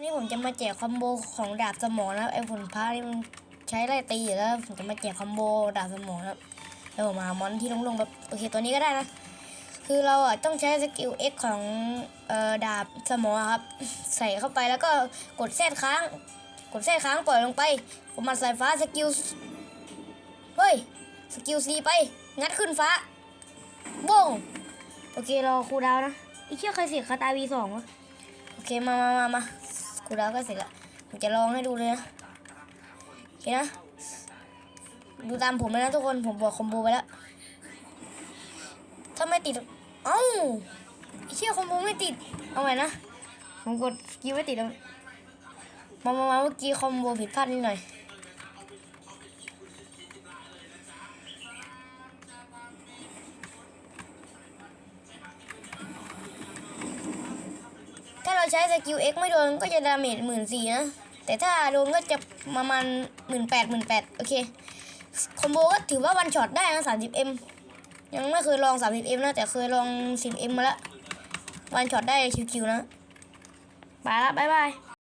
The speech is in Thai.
วันนี้ผมจะมาแจกคอมโบของดาบสมองนะครับไอ้ผลพระนี่มันใช้ไล่ตีอยู่แล้วผมจะมาแจกคอมโบดาบสมองนะครับแล้วผมมามอนที่ลงๆแบบโอเคตัวนี้ก็ได้นะคือเราอะต้องใช้สกิล X ของเอ่อดาบสมองครับ ใส่เข้าไปแล้วก็กดแซดค้าง กดแซดค้างปล่อยลงไปผมมาสายฟ้าสกิลเฮ้ยสกิลซีไป งัดขึ้นฟ้าบงโอเครอครูดาวนะอ้เชี่ยใครเสียคาตาวีสองวะโอเคมามามามา คูดาวก็เสร็จละผมจะลองให้ดูเลยนะโอเคนะ ดูตามผมเลยนะทุกคน ผมบอกคอมโบไปแล้ว ถ้าไม่ติด เอ้าเชี่ยคอมโบไม่ติด เอาใหม่นะ ผมกดสกิลไม่ติดแล้วมามามาเมื่อกี้คอมโบผิดพลาดนิดหน่อย ใช้สกิล X ไม่โดนก็จะดาเมจหมื่นสี่นะ แต่ถ้าโดนก็จะประมาณหมื่นแปดหมื่นแปดโอเค คอมโบก็ถือว่าวันช็อตได้นะสามสิบเอ็มยังไม่เคยลองสามสิบเอ็มนะ แต่เคยลองสิบเอ็มมาละววันช็อตได้ชิวๆนะ ไปละบ๊ายบาย